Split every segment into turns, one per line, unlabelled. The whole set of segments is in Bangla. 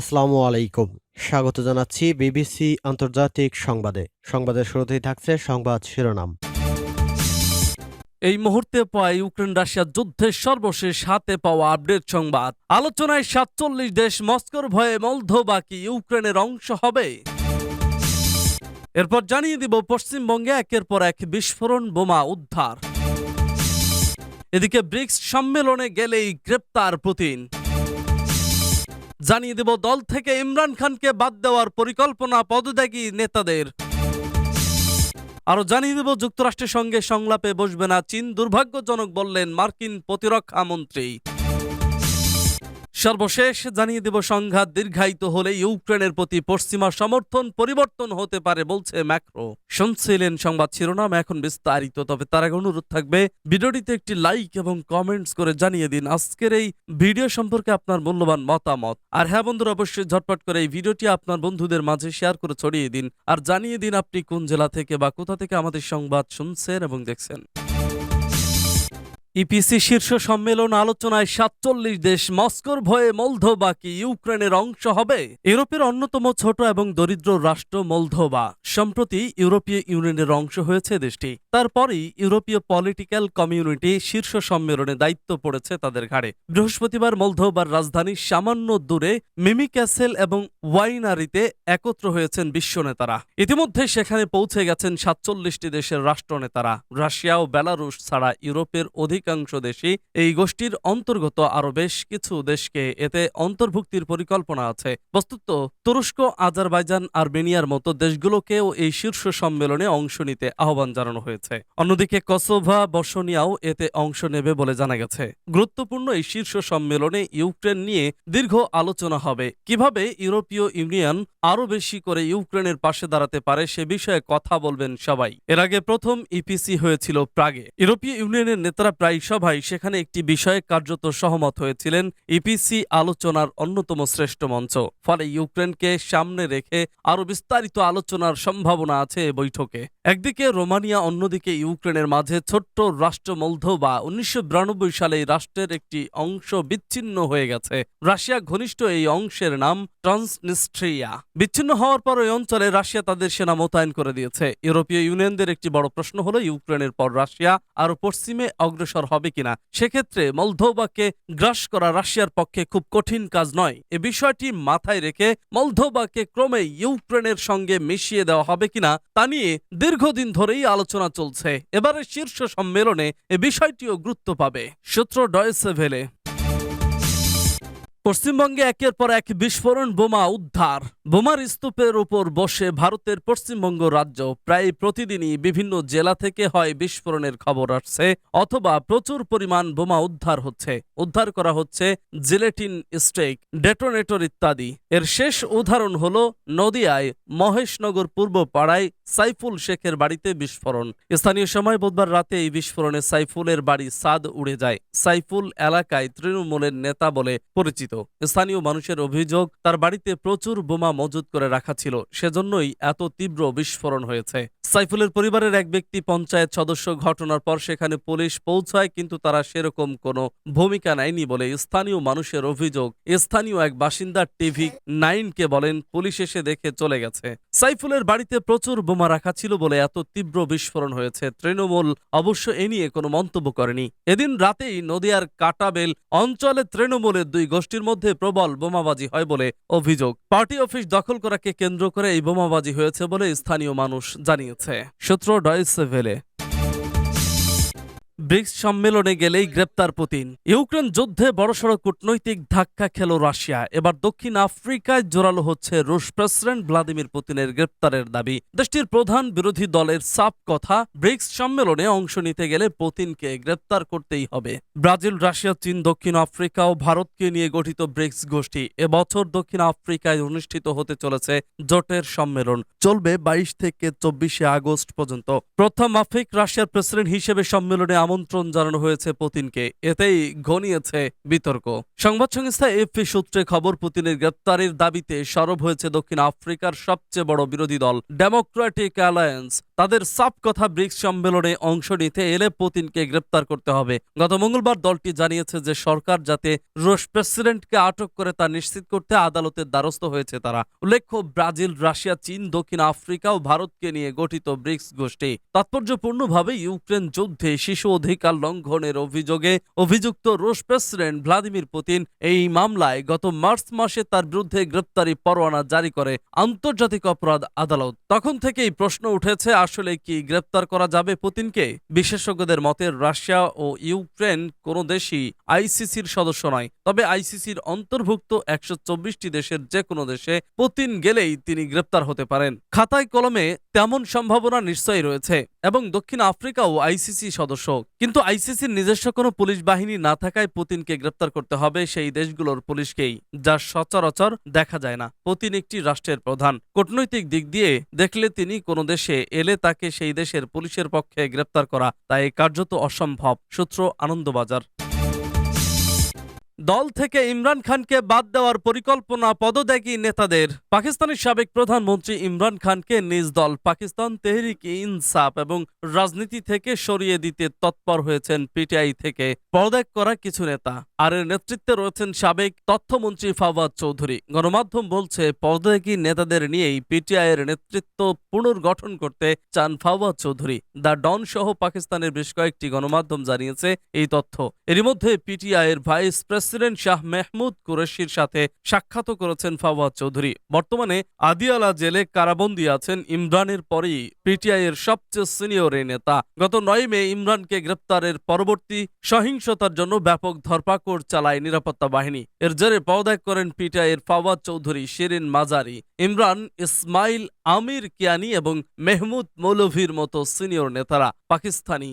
আসসালামু আলাইকুম। স্বাগত জানাচ্ছি বিবিসি আন্তর্জাতিক সংবাদে। সংবাদের শুরুতেই থাকছে সংবাদ শিরোনাম।
এই মুহূর্তে পাওয়া ইউক্রেন রাশিয়া যুদ্ধের সর্বশেষ হাতে পাওয়া আপডেট সংবাদ। আলোচনায় সাতচল্লিশ দেশ মস্কোর ভয়ে মলধোবা কি ইউক্রেনের অংশ হবে। এরপর জানিয়ে দিব, পশ্চিমবঙ্গে একের পর এক বিস্ফোরণ বোমা উদ্ধার। এদিকে ব্রিক্স সম্মেলনে গেলেই গ্রেপ্তার পুতিন। জানিয়ে দেব, দল থেকে ইমরান খানকে বাদ দেওয়ার পরিকল্পনা পদত্যাগী নেতাদের। আরও জানিয়ে দেব, যুক্তরাষ্ট্রের সঙ্গে সংলাপে বসবে না, চীন দুর্ভাগ্যজনক বললেন মার্কিন প্রতিরক্ষা মন্ত্রী। সর্বশেষ জানিয়ে দেব, সংঘাত দীর্ঘায়িত হলে ইউক্রেনের প্রতি পশ্চিমা সমর্থন পরিবর্তন হতে পারে বলছে ম্যাক্রো। শুনছিলেন সংবাদ শিরোনাম, এখন বিস্তারিত। তবে তার আগে অনুরোধ থাকবে, ভিডিওটিতে একটি লাইক এবং কমেন্টস করে জানিয়ে দিন আজকের এই ভিডিও সম্পর্কে আপনার মূল্যবান মতামত। আর হ্যাঁ বন্ধুরা, অবশ্যই ঝটপট করে এই ভিডিওটি আপনার বন্ধুদের মাঝে শেয়ার করে ছড়িয়ে দিন। আর জানিয়ে দিন আপনি কোন জেলা থেকে বা কোথা থেকে আমাদের সংবাদ শুনছেন এবং দেখছেন। ইপিসি শীর্ষ সম্মেলন আলোচনায় সাতচল্লিশ দেশ মস্কোর ভয়ে মলধোবা কি ইউক্রেনের অংশ হবে? ইউরোপের অন্যতম ছোট এবং দরিদ্র রাষ্ট্র মলধোবা সম্প্রতি ইউরোপীয় ইউনিয়নের অংশ হয়েছে দেশটি। তারপরই ইউরোপীয় পলিটিক্যাল কমিউনিটি শীর্ষ সম্মেলনে দায়িত্ব পড়েছে তাদের ঘাড়ে। বৃহস্পতিবার মলধোবার রাজধানী সামান্য দূরে মিমি ক্যাসেল এবং ওয়াইনারিতে একত্র হয়েছেন বিশ্ব নেতারা। ইতিমধ্যে সেখানে পৌঁছে গেছেন সাতচল্লিশটি দেশের রাষ্ট্রনেতারা। রাশিয়া ও বেলারুশ ছাড়া ইউরোপের অধিকাংশ দেশই এই গোষ্ঠীর অন্তর্গত আরও বেশ কিছু দেশকে এতে অন্তর্ভুক্তির পরিকল্পনা আছে। বস্তুত, তুরস্ক, আজারবাইজান, আর্মেনিয়ার মতো দেশগুলোকেও এই শীর্ষ সম্মেলনে অংশ নিতে আহ্বান জানানো হয়েছে। অন্যদিকে কসোভা, বসনিয়াও এতে অংশ নেবে বলে জানা গেছে। গুরুত্বপূর্ণ এই শীর্ষ সম্মেলনে ইউক্রেন নিয়ে দীর্ঘ আলোচনা হবে। কীভাবে ইউরোপীয় ইউনিয়ন আরও বেশি করে ইউক্রেনের পাশে দাঁড়াতে পারে সে বিষয়ে কথা বলবেন সবাই। এর আগে প্রথম ইপিসি হয়েছিল প্রাগে। ইউরোপীয় ইউনিয়নের নেতারা প্রায় সবাই সেখানে একটি বিষয়ে কার্যত সহমত হয়েছিলেন ইপিসি আলোচনার অন্যতম শ্রেষ্ঠ মঞ্চ। ফলে ইউক্রেনকে সামনে রেখে আরও বিস্তারিত আলোচনার সম্ভাবনা আছে এ বৈঠকে। একদিকে রোমানিয়া, অন্যদিকে ইউক্রেনের মাঝে ছোট্ট রাষ্ট্র মলধোবা উনিশশো সালে রাষ্ট্রের একটি অংশ বিচ্ছিন্ন হয়ে গেছে। রাশিয়া ঘনিষ্ঠ এই অংশের নাম ট্রান্সনিস্ট্রিয়া। বিচ্ছিন্ন হওয়ার পর ওই অঞ্চলে রাশিয়া তাদের সেনা মোতায়েন করে দিয়েছে। ইউরোপীয় ইউনিয়নদের একটি বড় প্রশ্ন হলো ইউক্রেনের পর রাশিয়া আরও পশ্চিমে অগ্রসর হবে কিনা, সেক্ষেত্রে মলধোবাকে গ্রাস করা রাশিয়ার পক্ষে খুব কঠিন কাজ নয়। এ বিষয়টি মাথায় রেখে মলধোবাকে ক্রমে ইউক্রেনের সঙ্গে মিশিয়ে দেওয়া হবে কিনা, তা নিয়ে দীর্ঘদিন ধরেই আলোচনা চলছে। এবারে শীর্ষ সম্মেলনে এ বিষয়টিও গুরুত্ব পাবে। সূত্র ডয়েসে ভেলে। পশ্চিমবঙ্গে একের পর এক বিস্ফোরণ, বোমা উদ্ধার। বোমার স্তূপের উপর বসে ভারতের পশ্চিমবঙ্গ রাজ্য। প্রায় প্রতিদিনই বিভিন্ন জেলা থেকে হয় বিস্ফোরণের খবর আসছে, অথবা প্রচুর পরিমাণ বোমা উদ্ধার হচ্ছে। উদ্ধার করা হচ্ছে জিলেটিন স্টেক, ডেটোনেটর ইত্যাদি। এর শেষ উদাহরণ হল নদিয়ায় মহেশনগর পূর্ব পাড়ায় সাইফুল শেখের বাড়িতে বিস্ফোরণ। স্থানীয় সময় বুধবার রাতে এই বিস্ফোরণে সাইফুলের বাড়ি সাদ উড়ে যায়। সাইফুল এলাকায় তৃণমূলের নেতা বলে পরিচিত। স্থানীয় মানুষের অভিযোগ, তার বাড়িতে প্রচুর বোমা মজুত করে রাখা ছিল। সেজন্যই এত তীব্র বিস্ফোরণ হয়েছে। সাইফুলের পরিবারের এক ব্যক্তি পঞ্চায়েত সদস্য ঘটনার পর সেখানে পুলিশ পৌঁছায়, কিন্তু তারা সেরকম কোনো ভূমিকা নেয়নি বলে স্থানীয় মানুষের অভিযোগ। স্থানীয় এক বাসিন্দা টিভি নাইনকে বলেন, পুলিশ এসে দেখে চলে গেছে। সাইফুলের বাড়িতে প্রচুর বোমা রাখা ছিল বলে এত তীব্র বিস্ফোরণ হয়েছে। তৃণমূল অবশ্য এ নিয়ে কোনো মন্তব্য করেনি। এদিন রাতেই নদিয়ার কাটাবেল অঞ্চলে তৃণমূলের দুই গোষ্ঠীর মধ্যে প্রবল বোমাবাজি হয় বলে অভিযোগ। পার্টি অফিস দখল করাকে কেন্দ্র করে এই বোমাবাজি হয়েছে বলে স্থানীয় মানুষ জানিয়েছে। সূত্র ডয়েসে ভেলে ব্রিক্স সম্মেলনে গেলেই গ্রেপ্তার পুতিন। ইউক্রেন যুদ্ধে বড়সড় কূটনৈতিক ধাক্কা খেল রাশিয়া। এবার দক্ষিণ আফ্রিকায় জোরালো হচ্ছে রুশ প্রেসিডেন্ট ভ্লাদিমির পুতিনের গ্রেপ্তারের দাবি। দেশটির প্রধান বিরোধী দলের সাপ কথা, ব্রিক্স সম্মেলনে অংশ নিতে গেলে পুতিনকে গ্রেপ্তার করতেই হবে। ব্রাজিল, রাশিয়া, চীন, দক্ষিণ আফ্রিকা ও ভারতকে নিয়ে গঠিত ব্রিক্স গোষ্ঠী এবছর দক্ষিণ আফ্রিকায় অনুষ্ঠিত হতে চলেছে জোটের সম্মেলন। চলবে বাইশ থেকে চব্বিশে আগস্ট পর্যন্ত। প্রথম আফ্রিক রাশিয়ার প্রেসিডেন্ট হিসেবে সম্মেলনে আমন্ত্রণ জানানো হয়েছে পুতিনকে। এতেই ঘনিয়েছে বিতর্ক। সংবাদ সংস্থা এফপি সূত্রে খবর, পুতিনের গ্রেপ্তারের দাবিতে সরব হয়েছে দক্ষিণ আফ্রিকার সবচেয়ে বড় বিরোধী দল ডেমোক্রেটিক অ্যালায়েন্স তাদের সাপ কথা ব্রিক্স সম্মেলনে অংশ নিতে এলে পুতিনকে গ্রেপ্তার করতে হবে। গত মঙ্গলবার দলটি জানিয়েছে যে সরকার যাতে রুশ প্রেসিডেন্টকে আটক করে তা নিশ্চিত করতে আদালতের দ্বারস্থ হয়েছে তারা। উল্লেখ্য, ব্রাজিল, রাশিয়া, চীন, দক্ষিণ আফ্রিকা ও ভারতকে নিয়ে গঠিত ব্রিক্স গোষ্ঠী। তাৎপর্যপূর্ণভাবে ইউক্রেন যুদ্ধে শিশু অধিকার লঙ্ঘনের অভিযোগে অভিযুক্ত রুশ প্রেসিডেন্ট ভ্লাদিমির পুতিন এই মামলায় গত মার্চ মাসে তার বিরুদ্ধে গ্রেপ্তারি পরোয়ানা জারি করে আন্তর্জাতিক অপরাধ আদালত। তখন থেকেই প্রশ্ন উঠেছে, আসলে কি গ্রেপ্তার করা যাবে পুতিনকে? বিশেষজ্ঞদের মতে, রাশিয়া ও ইউক্রেন কোনো দেশই আইসিসির সদস্য নয়। তবে আইসিসির অন্তর্ভুক্ত একশো চব্বিশটি দেশের যে কোনো দেশে পুতিন গেলেই তিনি গ্রেপ্তার হতে পারেন। খাতায় কলমে তেমন সম্ভাবনা নিশ্চয়ই রয়েছে এবং দক্ষিণ আফ্রিকাও আইসিসি সদস্য। কিন্তু আইসিসির নিজস্ব কোনো পুলিশ বাহিনী না থাকায় পুতিনকে গ্রেপ্তার করতে হবে সেই দেশগুলোর পুলিশকেই, যা সচরাচর দেখা যায় না। পুতিন একটি রাষ্ট্রের প্রধান। কূটনৈতিক দিক দিয়ে দেখলে তিনি কোনো দেশে এলে তাকে সেই দেশের পুলিশের পক্ষে গ্রেপ্তার করা, তাই কার্যত অসম্ভব। সূত্র আনন্দবাজার। দল থেকে ইমরান খানকে বাদ দেওয়ার পরিকল্পনা পদত্যাগী নেতাদের। পাকিস্তানের সাবেক প্রধানমন্ত্রী ইমরান খানকে নিজ দল পাকিস্তান তেহরিক ইনসাফ এবং রাজনীতি থেকে সরিয়ে দিতে তৎপর হয়েছেন পিটিআই থেকে। পদত্যাগ করা কিছু নেতা। আর এর নেতৃত্বে রয়েছেন সাবেক তথ্যমন্ত্রী ফাওয়াদ চৌধুরী। গণমাধ্যম বলছে, পদত্যাগী নেতাদের নিয়েই পিটিআই এর নেতৃত্ব পুনর্গঠন করতে চান ফাওয়াদ চৌধুরী। দ্য ডন সহ পাকিস্তানের বেশ কয়েকটি গণমাধ্যম জানিয়েছে এই তথ্য। এরই মধ্যে পিটিআই এর ভাইস প্রেসিডেন্ট শাহ মেহমুদ কুরেশির সাথে সাক্ষাৎ করেছেন ফাওয়াদ চৌধুরী। বর্তমানে আদিয়ালা জেলে কারাবন্দী আছেন ইমরানের পরেই পিটিআই এর সবচেয়ে সিনিয়র এই নেতা। গত নয় মে ইমরানকে গ্রেপ্তারের পরবর্তী সহিংসতার জন্য ব্যাপক ধরপাকড় চালায় নিরাপত্তা বাহিনী। এর জেরে পদত্যাগ করেন পিটিআই এর ফাওয়াদ চৌধুরী শিরিন মাজারি। ইমরান ইসমাইল আমির কিয়ানি এবং মেহমুদ মৌলভীর মতো সিনিয়র নেতারা পাকিস্তানি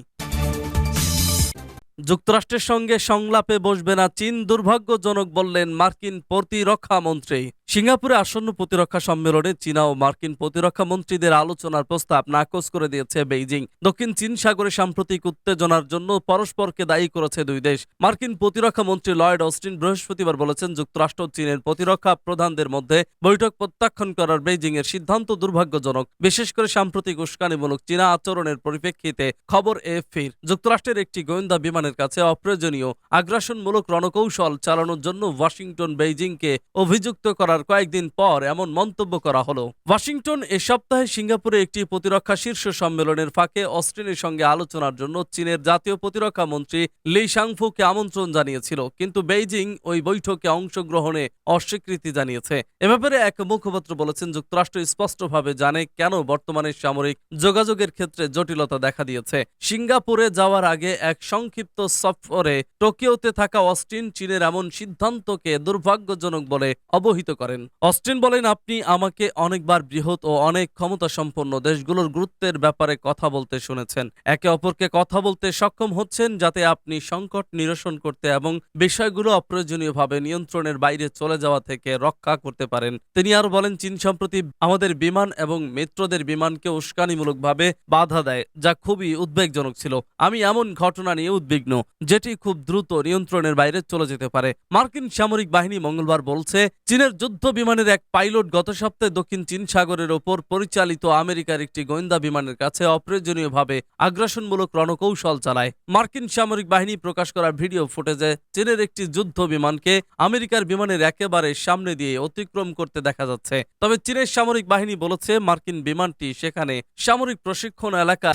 যুক্তরাষ্ট্রের সঙ্গে সংলাপে বসবে না চীন দুর্ভাগ্যজনক বললেন মার্কিন প্রতিরক্ষা মন্ত্রী। সিঙ্গাপুরে আসন্ন প্রতিরক্ষা সম্মেলনে চীনা ও মার্কিন প্রতিরক্ষা মন্ত্রীদের আলোচনার প্রস্তাব নাকচ করে দিয়েছে বেইজিং। দক্ষিণ চীন সাগরে সাম্প্রতিক উত্তেজনার জন্য পরস্পরকে দায়ী করেছে দুই দেশ। মার্কিন প্রতিরক্ষা মন্ত্রী লয়েড অস্টিন বৃহস্পতিবার বলেছেন, যুক্তরাষ্ট্র চীনের প্রতিরক্ষা প্রধানদের মধ্যে বৈঠক প্রত্যাখ্যান করার বেইজিং এর সিদ্ধান্ত দুর্ভাগ্যজনক। বিশেষ করে সাম্প্রতিক উস্কানিমূলক চীনা আচরণের পরিপ্রেক্ষিতে খবর এএফপির। যুক্তরাষ্ট্রের একটি গোয়েন্দা বিমানের কাছে অপ্রয়োজনীয় আগ্রাসনমূলক রণকৌশল চালানোর জন্য ওয়াশিংটন বেইজিংকে অভিযুক্ত করার কয়েকদিন পর এমন মন্তব্য করা হলো। ওয়াশিংটন এ সপ্তাহে সিঙ্গাপুরে একটি প্রতিরক্ষা শীর্ষ সম্মেলনের ফাঁকে অস্ট্রেলিয়ার সঙ্গে আলোচনার জন্য চীনের জাতীয় প্রতিরক্ষা মন্ত্রী লি শাংফুকে আমন্ত্রণ জানিয়েছিল, কিন্তু বেইজিং ওই বৈঠকে অংশগ্রহণে অস্বীকৃতি জানিয়েছে। এ ব্যাপারে এক মুখপাত্র বলেছেন, যুক্তরাষ্ট্র স্পষ্টভাবে জানে কেন বর্তমানে সামরিক যোগাযোগের ক্ষেত্রে জটিলতা দেখা দিয়েছে। সিঙ্গাপুরে যাওয়ার আগে এক সংক্ষিপ্ত সফরে টোকিওতে থাকা অস্টিন, চীনের এমন সিদ্ধান্তকে দুর্ভাগ্যজনক বলে অবহিত করেন অস্টিন বলেন, আপনি আমাকে অনেকবার বৃহৎ ও অনেক ক্ষমতা সম্পন্ন দেশগুলোর গুরুত্বের ব্যাপারে কথা বলতে শুনেছেন। একে অপরকে কথা বলতে সক্ষম হচ্ছেন যাতে আপনি সংকট নিরসন করতে এবং বিষয়গুলো অপ্রয়োজনীয়ভাবে নিয়ন্ত্রণের বাইরে চলে যাওয়া থেকে রক্ষা করতে পারেন। তিনি আরও বলেন, চীন সম্প্রতি আমাদের বিমান এবং মিত্রদের বিমানকে উস্কানিমূলকভাবে বাধা দেয়, যা খুবই উদ্বেগজনক ছিল। আমি এমন ঘটনা নিয়ে উদ্বিগ্ন, যেটি খুব দ্রুত নিয়ন্ত্রণের বাইরে চলে যেতে পারে। মার্কিন সামরিক বাহিনী মঙ্গলবার বলছে, চীনের যুদ্ধ বিমানের এক পাইলট গত সপ্তাহে দক্ষিণ চীন সাগরের ওপর পরিচালিত আমেরিকার একটি গোয়েন্দা বিমানের কাছে অপ্রয়োজনীয়ভাবে আগ্রাসনমূলক রণকৌশল চালায়। মার্কিন সামরিক বাহিনী প্রকাশ করা ভিডিও ফুটেজে চীনের একটি যুদ্ধ বিমানকে আমেরিকার বিমানের একেবারে সামনে দিয়ে অতিক্রম করতে দেখা যাচ্ছে। তবে চীনের সামরিক বাহিনী বলেছে, মার্কিন বিমানটি সেখানে সামরিক প্রশিক্ষণ এলাকা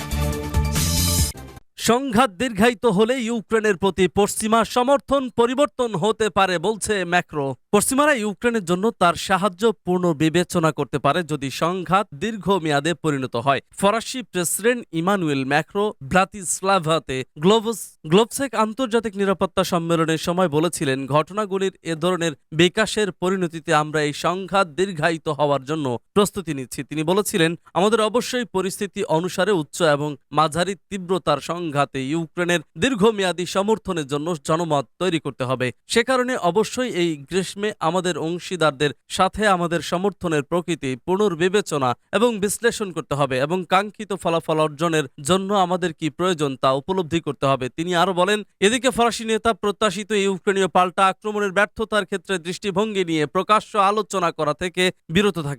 সংঘাত দীর্ঘায়িত হলে ইউক্রেনের প্রতি পশ্চিমা সমর্থন পরিবর্তন হতে পারে বলছে ম্যাক্রো। পশ্চিমারা ইউক্রেনের জন্য তার সাহায্য পূর্ণ বিবেচনা করতে পারে যদি সংঘাত দীর্ঘমেয়াদে পরিণত হয়। ফরাসি প্রেসিডেন্ট ইমানুয়েল ম্যাক্রো ব্রাতিস্লাভাতে গ্লোভস গ্লোবসেক আন্তর্জাতিক নিরাপত্তা সম্মেলনের সময় বলেছিলেন, ঘটনাগুলির এ ধরনের বিকাশের পরিণতিতে আমরা এই সংঘাত দীর্ঘায়িত হওয়ার জন্য প্রস্তুতি নিচ্ছি। তিনি বলেছিলেন, আমাদের অবশ্যই পরিস্থিতি অনুসারে উচ্চ এবং মাঝারি তীব্রতার সংঘাত সংঘাতে ইউক্রেনের দীর্ঘমেয়াদী সমর্থনের জন্য জনমত তৈরি করতে হবে। সে কারণে অবশ্যই এই গ্রীষ্মে আমাদের অংশীদারদের সাথে আমাদের সমর্থনের প্রকৃতি পুনর্বিবেচনা এবং বিশ্লেষণ করতে হবে এবং কাঙ্ক্ষিত ফলাফল অর্জনের জন্য আমাদের কি প্রয়োজন তা উপলব্ধি করতে হবে। তিনি আরও বলেন, এদিকে ফরাসি নেতা প্রত্যাশিত ইউক্রেনীয় পাল্টা আক্রমণের ব্যর্থতার ক্ষেত্রে দৃষ্টিভঙ্গি নিয়ে প্রকাশ্য আলোচনা করা থেকে বিরত থাকে।